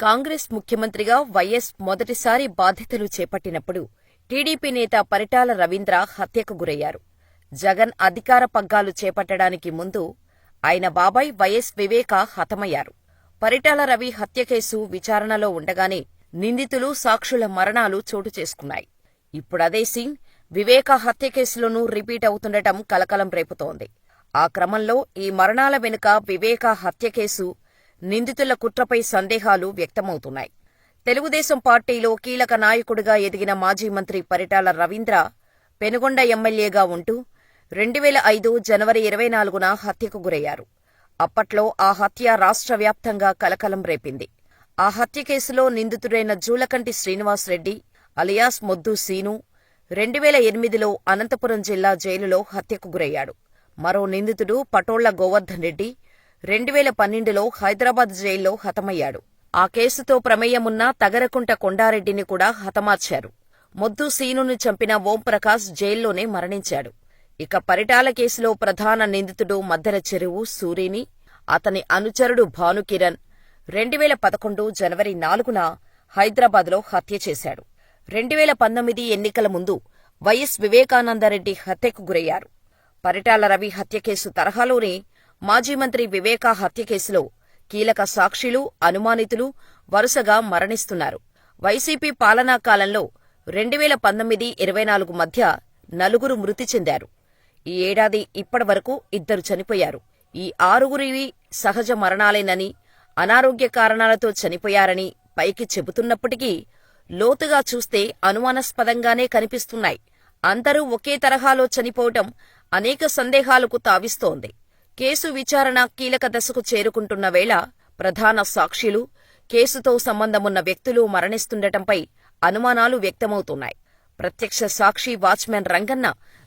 కాంగ్రెస్ ముఖ్యమంత్రిగా వైఎస్ మొదటిసారి బాధ్యతలు చేపట్టినప్పుడు టీడీపీ నేత పరిటాల రవీంద్ర హత్యకు గురయ్యారు. జగన్ అధికార పగ్గాలు చేపట్టడానికి ముందు ఆయన బాబాయ్ వైఎస్ వివేక హతమయ్యారు. పరిటాల రవి హత్య కేసు విచారణలో ఉండగానే నిందితులు సాక్షుల మరణాలు చోటు చేసుకున్నాయి. ఇప్పుడదే సీన్ వివేక హత్య కేసులోనూ రిపీట్ అవుతుండటం కలకలం రేపుతోంది. ఆ క్రమంలో ఈ మరణాల వెనుక వివేక హత్య కేసు నిందితుల కుట్రపై సందేహాలు వ్యక్తమవుతున్నాయి. తెలుగుదేశం పార్టీలో కీలక నాయకుడిగా ఎదిగిన మాజీ మంత్రి పరిటాల రవీంద్ర పెనుగొండ ఎమ్మెల్యేగా ఉంటూ రెండు వేల ఐదు జనవరి ఇరవై నాలుగున హత్యకు గురయ్యారు. అప్పట్లో ఆ హత్య రాష్ట్ర వ్యాప్తంగా కలకలం రేపింది. ఆ హత్య కేసులో నిందితుడైన జూలకంటి శ్రీనివాసరెడ్డి అలియాస్ మొద్దు సీను రెండు వేల ఎనిమిదిలో అనంతపురం జిల్లా జైలులో హత్యకు గురయ్యాడు. మరో నిందితుడు పటోళ్ళ గోవర్ధన్ రెడ్డి రెండు వేల పన్నెండులో హైదరాబాద్ జైల్లో హతమయ్యాడు. ఆ కేసుతో ప్రమేయమున్న తగరకుంట కొండారెడ్డిని కూడా హతమార్చారు. మొద్దు సీనును చంపిన ఓంప్రకాష్ జైల్లోనే మరణించాడు. ఇక పరిటాల కేసులో ప్రధాన నిందితుడు మద్దెల చెరువు సూరిని అతని అనుచరుడు భానుకిరణ్ రెండు వేల పదకొండు జనవరి నాలుగున హైదరాబాద్లో హత్య చేశాడు. రెండు వేల పంతొమ్మిది ఎన్నికల ముందు వైఎస్ వివేకానందరెడ్డి హత్యకు గురయ్యారు. పరిటాల రవి హత్య కేసు తరహాలోనే మాజీ మంత్రి వివేకా హత్య కేసులో కీలక సాక్షులు అనుమానితులు వరుసగా మరణిస్తున్నారు. వైసీపీ పాలనా కాలంలో రెండు వేల పంతొమ్మిది ఇరవై నాలుగు మధ్య నలుగురు మృతి చెందారు. ఈ ఏడాది ఇప్పటివరకు ఇద్దరు చనిపోయారు. ఈ ఆరుగురివి సహజ మరణాలేనని అనారోగ్య కారణాలతో చనిపోయారని పైకి చెబుతున్నప్పటికీ లోతుగా చూస్తే అనుమానాస్పదంగానే కనిపిస్తున్నాయి. అందరూ ఒకే తరహాలో చనిపోవటం అనేక సందేహాలకు తావిస్తోంది. కేసు విచారణ కీలక దశకు చేరుకుంటున్న వేళ ప్రధాన సాక్షులు కేసుతో సంబంధమున్న వ్యక్తులు మరణిస్తుండటంపై అనుమానాలు వ్యక్తమవుతున్నాయి. ప్రత్యక్ష సాక్షి వాచ్మెన్ రంగన్న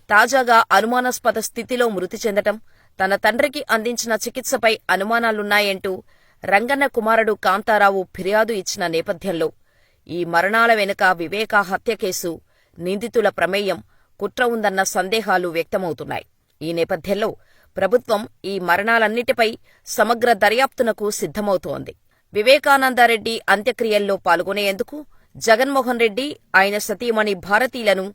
తాజాగా అనుమానాస్పద స్థితిలో మృతి చెందటం తన తండ్రికి అందించిన చికిత్సపై అనుమానాలున్నాయంటూ రంగన్న కుమారుడు కాంతారావు ఫిర్యాదు ఇచ్చిన నేపథ్యంలో ఈ మరణాల వెనుక వివేకా హత్య కేసు నిందితుల ప్రమేయం కుట్ర ఉందన్న సందేహాలు వ్యక్తమవుతున్నాయి. ఈ నేపథ్యంలో ప్రభుత్వం ఈ మరణాలన్నిటిపై సమగ్ర దర్యాప్తునకు సిద్ధమవుతోంది. వివేకానందారెడ్డి అంత్యక్రియల్లో పాల్గొనేందుకు జగన్మోహన్ రెడ్డి ఆయన సతీమణి భారతీలను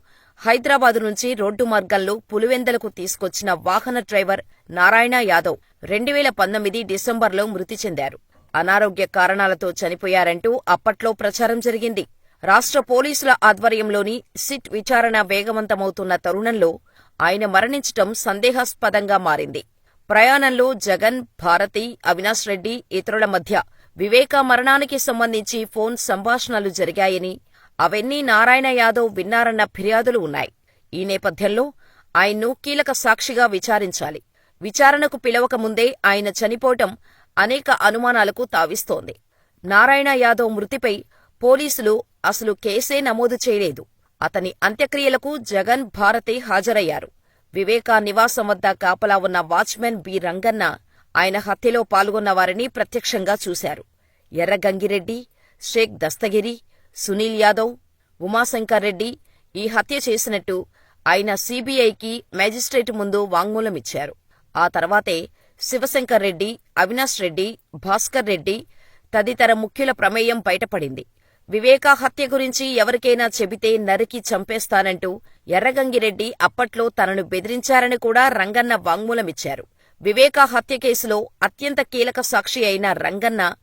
హైదరాబాదు నుంచి రోడ్డు మార్గంలో పులివెందలకు తీసుకొచ్చిన వాహన డ్రైవర్ నారాయణ యాదవ్ రెండు వేల పంతొమ్మిది డిసెంబర్లో మృతి చెందారు. అనారోగ్య కారణాలతో చనిపోయారంటూ అప్పట్లో ప్రచారం జరిగింది. రాష్ట్ర పోలీసుల ఆధ్వర్యంలోని సిట్ విచారణ వేగవంతమవుతున్న తరుణంలో ఆయన మరణించటం సందేహాస్పదంగా మారింది. ప్రయాణంలో జగన్ భారతి అవినాష్ రెడ్డి ఇతరుల మధ్య వివేక మరణానికి సంబంధించి ఫోన్ సంభాషణలు జరిగాయని అవన్నీ నారాయణ యాదవ్ విన్నారన్న ఫిర్యాదులు ఉన్నాయి. ఈ నేపథ్యంలో ఆయన్ను కీలక సాక్షిగా విచారించాలి. విచారణకు పిలవక ముందే ఆయన చనిపోవటం అనేక అనుమానాలకు తావిస్తోంది. నారాయణ యాదవ్ మృతిపై పోలీసులు అసలు కేసే నమోదు చేయలేదు. అతని అంత్యక్రియలకు జగన్ భారతి హాజరయ్యారు. వివేకా నివాసం వద్ద కాపలా ఉన్న వాచ్మెన్ బి. రంగన్న ఆయన హత్యలో పాల్గొన్న వారిని ప్రత్యక్షంగా చూశారు. ఎర్రగంగిరెడ్డి షేక్ దస్తగిరి సునీల్ యాదవ్ ఉమాశంకర్ రెడ్డి ఈ హత్య చేసినట్టు ఆయన సీబీఐకి మేజిస్ట్రేట్ ముందు వాంగ్మూలమిచ్చారు ఆ తర్వాతే శివశంకర్ రెడ్డి అవినాష్ రెడ్డి భాస్కర్ రెడ్డి తదితర ముఖ్యుల ప్రమేయం బయటపడింది. వివేకా హత్య గురించి ఎవరికైనా చెబితే నరికి చంపేస్తానంటూ ఎర్రగంగిరెడ్డి అప్పట్లో తనను బెదిరించారని కూడా రంగన్న వాంగ్మూలమిచ్చారు. వివేకా హత్య కేసులో అత్యంత కీలక సాక్షి అయిన రంగన్న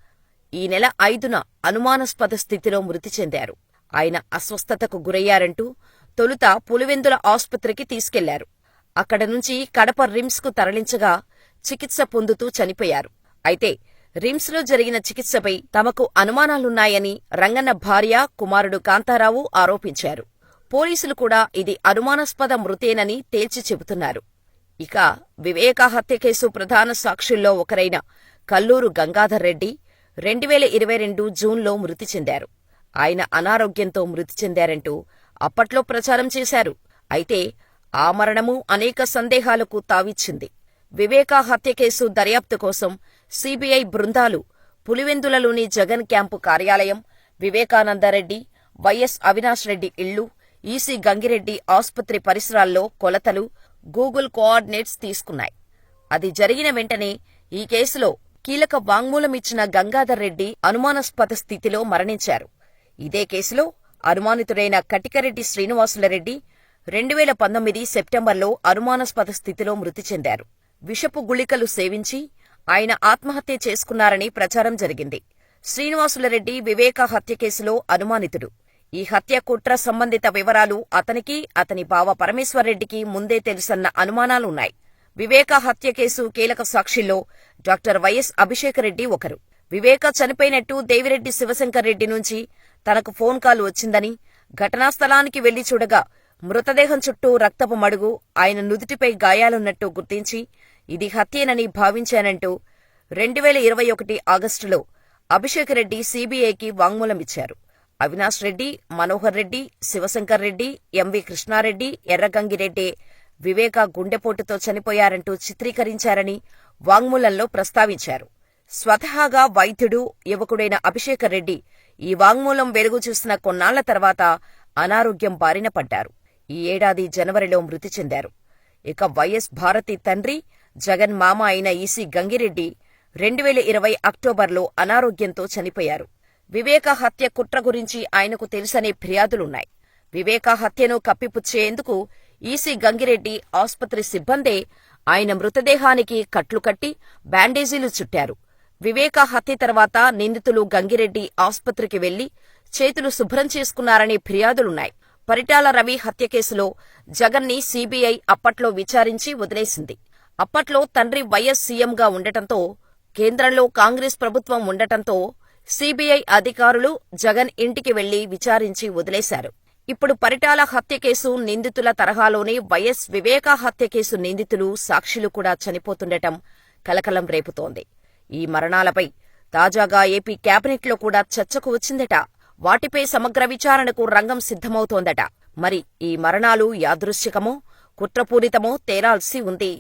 ఈ నెల ఐదున అనుమానాస్పద స్థితిలో మృతి చెందారు. ఆయన అస్వస్థతకు గురయ్యారంటూ తొలుత పులివెందుల ఆసుపత్రికి తీసుకెళ్ళారు. అక్కడ నుంచి కడప రిమ్స్కు తరలించగా చికిత్స పొందుతూ చనిపోయారు. అయితే రిమ్స్లో జరిగిన చికిత్సపై తమకు అనుమానాలున్నాయని రంగన్న భార్య కుమారుడు కాంతారావు ఆరోపించారు. పోలీసులు కూడా ఇది అనుమానాస్పద మృతేనని తేల్చి చెబుతున్నారు. ఇక వివేక హత్య కేసు ప్రధాన సాక్షుల్లో ఒకరైన కల్లూరు గంగాధర్ రెడ్డి రెండు వేల ఇరవై రెండు జూన్లో మృతి చెందారు. ఆయన అనారోగ్యంతో మృతి చెందారంటూ అప్పట్లో ప్రచారం చేశారు. అయితే ఆ మరణము అనేక సందేహాలకు తావిచ్చింది. వివేకా హత్య కేసు దర్యాప్తు కోసం సిబిఐ బృందాలు పులివెందులలోని జగన్ క్యాంపు కార్యాలయం వివేకానందరెడ్డి వైఎస్ అవినాష్ రెడ్డి ఇళ్ళు ఈసీ గంగిరెడ్డి ఆసుపత్రి పరిసరాల్లో కొలతలు గూగుల్ కోఆర్డినేట్స్ తీసుకున్నాయి. అది జరిగిన వెంటనే ఈ కేసులో కీలక వాంగ్మూలమిచ్చిన గంగాధర్ రెడ్డి అనుమానాస్పద స్థితిలో మరణించారు. ఇదే కేసులో అనుమానితుడైన కటికరెడ్డి శ్రీనివాసులరెడ్డి రెండు వేల పంతొమ్మిది సెప్టెంబర్లో అనుమానాస్పద స్థితిలో మృతి చెందారు. విషపు గుళికలు సేవించి ఆయన ఆత్మహత్య చేసుకున్నారని ప్రచారం జరిగింది. శ్రీనివాసులరెడ్డి వివేక హత్య కేసులో అనుమానితుడు. ఈ హత్య కుట్ర సంబంధిత వివరాలు అతనికి అతని బావ పరమేశ్వర్రెడ్డికి ముందే తెలుసన్న అనుమానాలున్నాయి. వివేక హత్య కేసు కీలక సాక్షిల్లో డాక్టర్ వైఎస్ అభిషేకరెడ్డి ఒకరు. వివేక చనిపోయినట్టు దేవిరెడ్డి శివశంకర్ రెడ్డి నుంచి తనకు ఫోన్ కాల్ వచ్చిందని ఘటనా స్థలానికి వెళ్ళి చూడగా మృతదేహం చుట్టూ రక్తపు మడుగు ఆయన నుదుటిపై గాయాలున్నట్టు గుర్తించి ఇది హత్యేనని భావించానంటూ రెండు వేల ఇరవై ఒకటి ఆగస్టులో అభిషేక్ రెడ్డి సీబీఐకి వాంగ్మూలమిచ్చారు. అవినాష్ రెడ్డి మనోహర్ రెడ్డి శివశంకర్ రెడ్డి ఎంవి కృష్ణారెడ్డి ఎర్రగంగిరెడ్డి వివేక గుండెపోటుతో చనిపోయారంటూ చిత్రీకరించారని వాంగ్మూలంలో ప్రస్తావించారు. స్వతహాగా వైద్యుడు యువకుడైన అభిషేక్ రెడ్డి ఈ వాంగ్మూలం వెలుగు చూసిన కొన్నాళ్ళ తర్వాత అనారోగ్యం బారిన పడ్డారు. ఈ ఏడాది జనవరిలో మృతి చెందారు. ఇక వైఎస్ భారతి తండ్రి జగన్ మామ అయిన ఈసీ గంగిరెడ్డి రెండు వేల ఇరవై అక్టోబర్లో అనారోగ్యంతో చనిపోయారు. వివేక హత్య కుట్ర గురించి ఆయనకు తెలుసనే ఫిర్యాదులున్నాయి. వివేక హత్యను కప్పిపుచ్చేందుకు ఈసీ గంగిరెడ్డి ఆసుపత్రి సిబ్బందే ఆయన మృతదేహానికి కట్లు కట్టి బ్యాండేజీలు చుట్టారు. వివేక హత్య తర్వాత నిందితులు గంగిరెడ్డి ఆసుపత్రికి వెళ్ళి చేతులు శుభ్రం చేసుకున్నారనే ఫిర్యాదులున్నాయి. పరిటాల రవి హత్య కేసులో జగన్ని సీబీఐ అప్పట్లో విచారించి వదిలేసింది. అప్పట్లో తండ్రి వైఎస్ సీఎంగా ఉండటంతో కేంద్రంలో కాంగ్రెస్ ప్రభుత్వం ఉండటంతో సీబీఐ అధికారులు జగన్ ఇంటికి వెళ్ళి విచారించి వదిలేశారు. ఇప్పుడు పరిటాల హత్య కేసు నిందితుల తరహాలోనే వైఎస్ వివేకా హత్య కేసు నిందితులు సాక్షులు కూడా చనిపోతుండటం కలకలం రేపుతోంది. ఈ మరణాలపై తాజాగా ఏపీ కేబినెట్లో కూడా చర్చకు వచ్చిందట. వాటిపై సమగ్ర విచారణకు రంగం సిద్ధమవుతోందట. మరి ఈ మరణాలు యాదృశ్చికమో కుట్రపూరితమో తేరాల్సి ఉంది.